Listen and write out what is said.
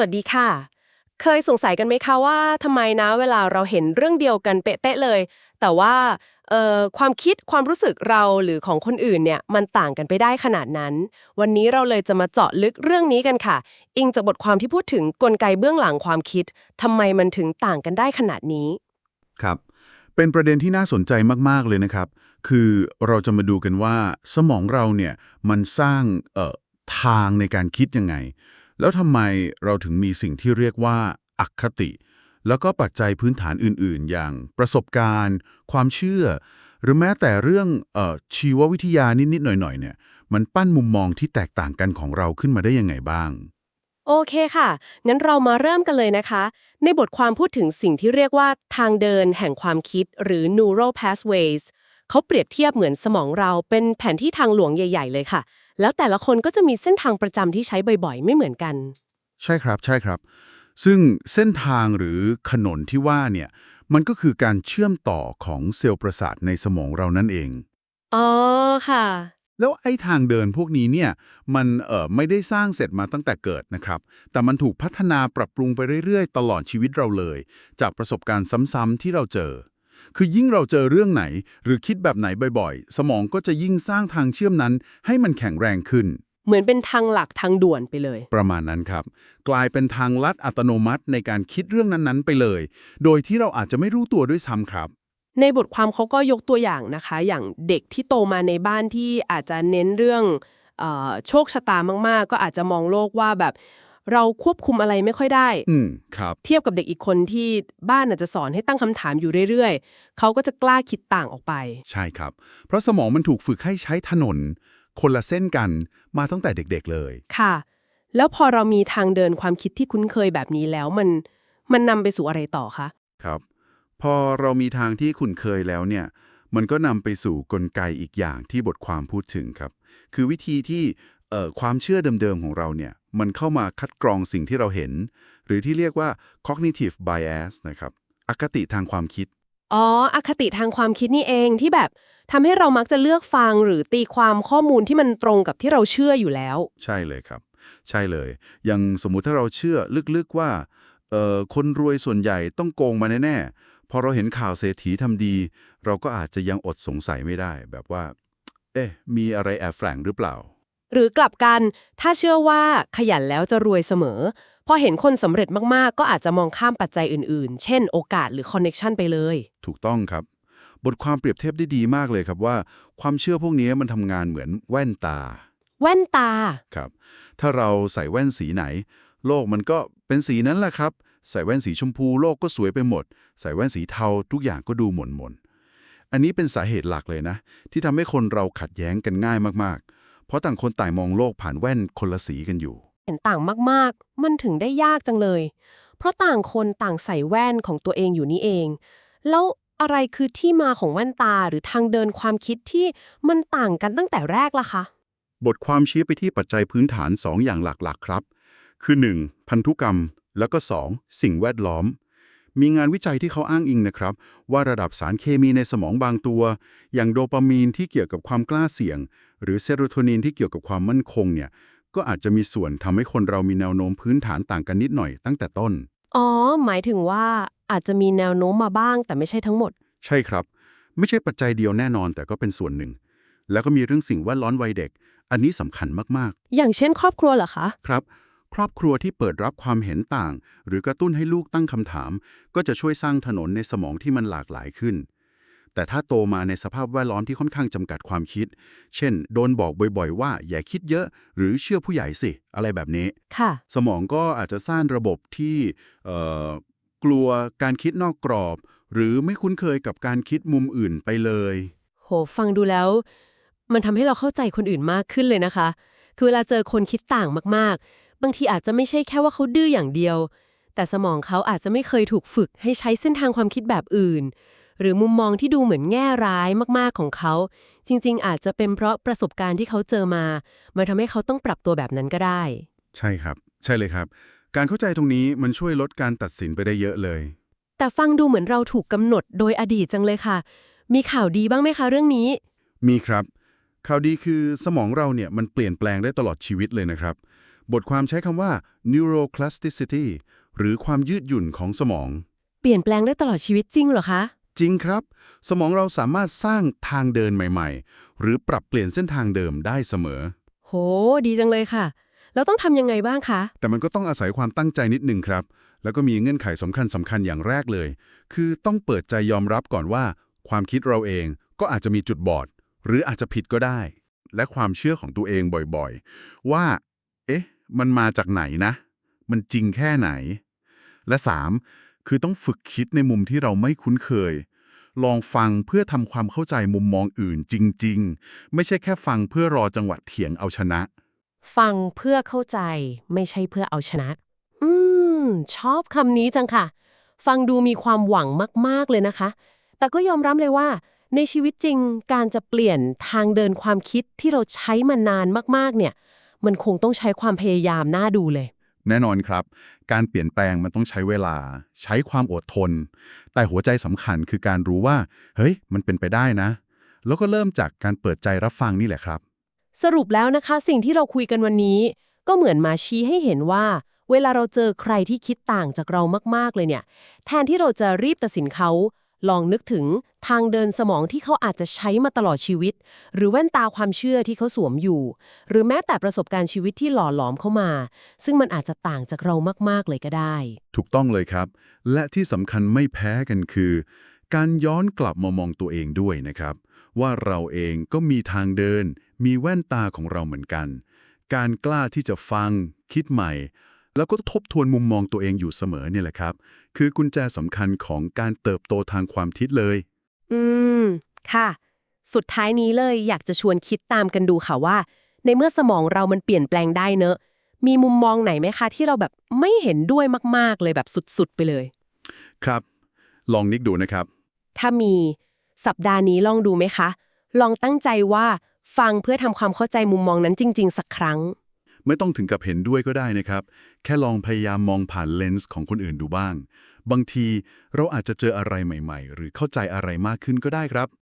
วัสดีค่ะ เคยสงสัยกันไหมคะว่าทำไมนะเวลาเราเห็นเรื่องเดียวกันเป๊ะๆเลย แต่ว่าเอ่อความคิดความรู้สึกเราหรือของคนอื่นเนี่ยมันต่างกันไปได้ขนาดนั้น วันนี้เราเลยจะมาเจาะลึกเรื่องนี้กันค่ะ อิงจากบทความที่พูดถึงกลไกเบื้องหลังความคิดทำไมมันถึงต่างกันได้ขนาดนี้ ครับ เป็นประเด็นที่น่าสนใจมากๆเลยนะครับ คือเราจะมาดูกันว่าสมองเราเนี่ยมันสร้างเอ่อทางในการคิดยังไง แล้วทำไมเราถึงมีสิ่งที่เรียกว่าอัคติ แล้วก็ปัจจัยพื้นฐานอื่น ๆ อย่างประสบการณ์ ความเชื่อ หรือแม้แต่เรื่องออชีววิทยานิด ๆ หน่อย ๆ เนี่ย มันปั้นมุมมองที่แตกต่างกันของเราขึ้นมาได้ยังไงบ้าง โอเคค่ะ งั้นเรามาเริ่มกันเลยนะคะ ในบทความพูดถึงสิ่งที่เรียกว่าทางเดินแห่งความคิดหรือ neural pathways เขาเปรียบเทียบเหมือนสมองเราเป็นแผนที่ทางหลวงใหญ่ ๆ เลยค่ะ แล้วแต่ละคนก็จะมีเส้นทางประจำที่ใช้บ่อยๆ ไม่เหมือนกัน ใช่ครับใช่ครับ ซึ่งเส้นทางหรือขนนที่ว่าเนี่ยมันก็คือการเชื่อมต่อของเซลล์ประสาทในสมองเรานั่นเอง อ๋อค่ะ แล้วไอ้ทางเดินพวกนี้เนี่ยมันเอ่อไม่ได้สร้างเสร็จมาตั้งแต่เกิดนะครับ แต่มันถูกพัฒนาปรับปรุงไปเรื่อยๆ ตลอดชีวิตเราเลย จากประสบการณ์ซ้ำๆที่เราเจอ คือยิ่งเราเจอเรื่องไหน หรือคิดแบบไหนบ่อยๆ สมองก็จะยิ่งสร้างทางเชื่อมนั้น ให้มันแข็งแรงขึ้น เหมือนเป็นทางหลักทางด่วนไปเลย ประมาณนั้นครับ กลายเป็นทางลัดอัตโนมัติในการคิดเรื่องนั้นๆ ไปเลย โดยที่เราอาจจะไม่รู้ตัวด้วยซ้ำครับ ในบทความเขาก็ยกตัวอย่างนะคะ อย่างเด็กที่โตมาในบ้านที่อาจจะเน้นเรื่องเออโชคชะตามากๆ ก็อาจจะมองโลกว่าแบบ เราควบคุมอะไรไม่ค่อยได้ อืมครับ เทียบกับเด็กอีกคนที่บ้านอาจจะสอนให้ตั้งคำถามอยู่เรื่อยๆ เขาก็จะกล้าคิดต่างออกไป ใช่ครับ เพราะสมองมันถูกฝึกให้ใช้ถนน คนละเส้นกันมาตั้งแต่เด็กๆเลย ค่ะ แล้วพอเรามีทางเดินความคิดที่คุ้นเคยแบบนี้แล้วมัน มันนำไปสู่อะไรต่อคะ ครับ พอเรามีทางที่คุ้นเคยแล้วเนี่ย มันก็นำไปสู่กลไกอีกอย่างที่บทความพูดถึงครับ คือวิธีที่เอ่อความเชื่อเดิมๆของเราเนี่ยมันเข้ามาคัดกรองสิ่งที่เราเห็น หรือที่เรียกว่า cognitive bias นะครับ อคติทางความคิด อ๋อ อคติทางความคิดนี่เองที่แบบทำให้เรามักจะเลือกฟังหรือตีความข้อมูลที่มันตรงกับที่เราเชื่ออยู่แล้ว ใช่เลยครับ ใช่เลย อย่างสมมุติถ้าเราเชื่อลึกๆว่าเอ่อคนรวยส่วนใหญ่ต้องโกงมาแน่ๆ พอเราเห็นข่าวเศรษฐีทำดี เราก็อาจจะยังอดสงสัยไม่ได้ แบบว่า เอ๊ะ มีอะไรแอบแฝงหรือเปล่า หรือกลับกัน ถ้าเชื่อว่าขยันแล้วจะรวยเสมอ พอเห็นคนสำเร็จมากๆ ก็อาจจะมองข้ามปัจจัยอื่นๆ เช่นโอกาสหรือคอนเน็ชันไปเลย ถูกต้องครับ บทความเปรียบเทียบได้ดีมากเลยครับว่า ความเชื่อพวกนี้มันทำงานเหมือนแว่นตา แว่นตา ครับ ถ้าเราใส่แว่นสีไหน โลกมันก็เป็นสีนั้นแหละครับ ใส่แว่นสีชมพูโลกก็สวยไปหมด ใส่แว่นสีเทาทุกอย่างก็ดูหม่นหม่นๆอันนี้เป็นสาเหตุหลักเลยนะ ที่ทำให้คนเราขัดแย้งกันง่ายมากๆ เพราะต่างคนต่างมองโลกผ่านแว่นคนละสีกันอยู่ เห็นต่างมากๆ มันถึงได้ยากจังเลย เพราะต่างคนต่างใส่แว่นของตัวเองอยู่นี่เอง แล้วอะไรคือที่มาของแว่นตาหรือทางเดินความคิดที่มันต่างกันตั้งแต่แรกล่ะคะ บทความชี้ไปที่ปัจจัยพื้นฐาน 2 อย่างหลักๆ ครับ คือ 1. พันธุกรรม แล้วก็ 2. สิ่งแวดล้อม มีงานวิจัยที่เขาอ้างอิงนะครับ ว่าระดับสารเคมีในสมองบางตัว อย่างโดปามีนที่เกี่ยวกับความกล้าเสี่ยง หรือเซโรโทนินที่เกี่ยวกับความมั่นคงเนี่ยก็อาจจะมีส่วนทำให้คนเรามีแนวโน้มพื้นฐานต่างกันนิดหน่อยตั้งแต่ต้น อ๋อ หมายถึงว่าอาจจะมีแนวโน้มมาบ้าง แต่ไม่ใช่ทั้งหมด ใช่ครับ ไม่ใช่ปัจจัยเดียวแน่นอนแต่ก็เป็นส่วนหนึ่ง แล้วก็มีเรื่องสิ่งแวดล้อมวัยเด็ก อันนี้สำคัญมากๆ อย่างเช่น ครอบครัวเหรอคะ ครับ ครอบครัวที่เปิดรับความเห็นต่าง หรือกระตุ้นให้ลูกตั้งคำถาม ก็จะช่วยสร้างถนนในสมองที่มันหลากหลายขึ้น แต่ถ้าโตมาในสภาพแวดล้อมที่ค่อนข้างจำกัดความคิด เช่น โดนบอกบ่อยๆ ว่าอย่าคิดเยอะ หรือเชื่อผู้ใหญ่สิ อะไรแบบนี้ ค่ะ สมองก็อาจจะสร้างระบบที่เอ่อกลัวการคิดนอกกรอบ หรือไม่คุ้นเคยกับการคิดมุมอื่นไปเลย โห ฟังดูแล้ว มันทำให้เราเข้าใจคนอื่นมากขึ้นเลยนะคะ คือเวลาเจอคนคิดต่างมากๆ บางทีอาจจะไม่ใช่แค่ว่าเขาดื้ออย่างเดียว แต่สมองเขาอาจจะไม่เคยถูกฝึกให้ใช้เส้นทางความคิดแบบอื่น หรือมุมมองที่ดูเหมือนแง่ร้ายมากๆของเขา จริง ๆ อาจจะเป็นเพราะประสบการณ์ที่เขาเจอมามันทำให้เขาต้องปรับตัวแบบนั้นก็ได้ ใช่ครับ ใช่เลยครับ การเข้าใจตรงนี้มันช่วยลดการตัดสินไปได้เยอะเลย แต่ฟังดูเหมือนเราถูกกำหนดโดยอดีตจังเลยค่ะ มีข่าวดีบ้างไหมคะเรื่องนี้ มีครับ ข่าวดีคือสมองเราเนี่ยมันเปลี่ยนแปลงได้ตลอดชีวิตเลยนะครับ บทความใช้คำว่า neuroplasticity หรือความยืดหยุ่นของสมอง เปลี่ยนแปลงได้ตลอดชีวิตจริงเหรอคะ จริงครับ สมองเราสามารถสร้างทางเดินใหม่ ๆ หรือปรับเปลี่ยนเส้นทางเดิมได้เสมอ โห ดีจังเลยค่ะ แล้วต้องทำยังไงบ้างคะ แต่มันก็ต้องอาศัยความตั้งใจนิดหนึ่งครับ แล้วก็มีเงื่อนไขสำคัญสำคัญอย่างแรกเลย คือต้องเปิดใจยอมรับก่อนว่า ความคิดเราเองก็อาจจะมีจุดบอด หรืออาจจะผิดก็ได้ และความเชื่อของตัวเองบ่อยๆ ว่า เอ๊ะ มันมาจากไหนนะ มันจริงแค่ไหน และ 3. คือต้องฝึกคิดในมุมที่เราไม่คุ้นเคย ลองฟังเพื่อทำความเข้าใจมุมมองอื่นจริง ๆ ไม่ใช่แค่ฟังเพื่อรอจังหวะเถียงเอาชนะ ฟังเพื่อเข้าใจ ไม่ใช่เพื่อเอาชนะ อืม ชอบคำนี้จังค่ะ ฟังดูมีความหวังมาก ๆ เลยนะคะ แต่ก็ยอมรับเลยว่า ในชีวิตจริงการจะเปลี่ยนทางเดินความคิดที่เราใช้มานานมาก ๆ เนี่ย มันคงต้องใช้ความพยายามน่าดูเลย แน่นอนครับ การเปลี่ยนแปลงมันต้องใช้เวลา ใช้ความอดทน แต่หัวใจสำคัญคือการรู้ว่า เฮ้ย มันเป็นไปได้นะ แล้วก็เริ่มจากการเปิดใจรับฟังนี่แหละครับ สรุปแล้วนะคะ สิ่งที่เราคุยกันวันนี้ ก็เหมือนมาชี้ให้เห็นว่า เวลาเราเจอใครที่คิดต่างจากเรามากๆเลยเนี่ย แทนที่เราจะรีบตัดสินเขา ลองนึกถึงทางเดินสมองที่เขาอาจจะใช้มาตลอดชีวิต หรือแว่นตาความเชื่อที่เขาสวมอยู่ หรือแม้แต่ประสบการณ์ชีวิตที่หล่อหลอมเข้ามา ซึ่งมันอาจจะต่างจากเรามาก ๆ เลยก็ได้ ถูกต้องเลยครับ และที่สำคัญไม่แพ้กันคือ การย้อนกลับมามองตัวเองด้วยนะครับ ว่าเราเองก็มีทางเดิน มีแว่นตาของเราเหมือนกัน การกล้าที่จะฟัง คิดใหม่ แล้วก็ทบทวนมุมมองตัวเองอยู่เสมอเนี่ยแหละครับ คือกุญแจสำคัญของการเติบโตทางความคิดเลย อืม ค่ะ สุดท้ายนี้เลยอยากจะชวนคิดตามกันดูค่ะว่า ในเมื่อสมองเรามันเปลี่ยนแปลงได้เนอะ มีมุมมองไหนไหมคะ ที่เราแบบไม่เห็นด้วยมาก ๆ เลยแบบสุด ๆ ไปเลย ครับ ลองนึกดูนะครับ ถ้ามีสัปดาห์นี้ลองดูไหมคะ ลองตั้งใจว่าฟังเพื่อทำความเข้าใจมุมมองนั้นจริง ๆ สักครั้ง ไม่ต้องถึงกับเห็นด้วยก็ได้นะครับ แค่ลองพยายามมองผ่านเลนส์ของคนอื่นดูบ้าง บางทีเราอาจจะเจออะไรใหม่ ๆ หรือเข้าใจอะไรมากขึ้นก็ได้ครับ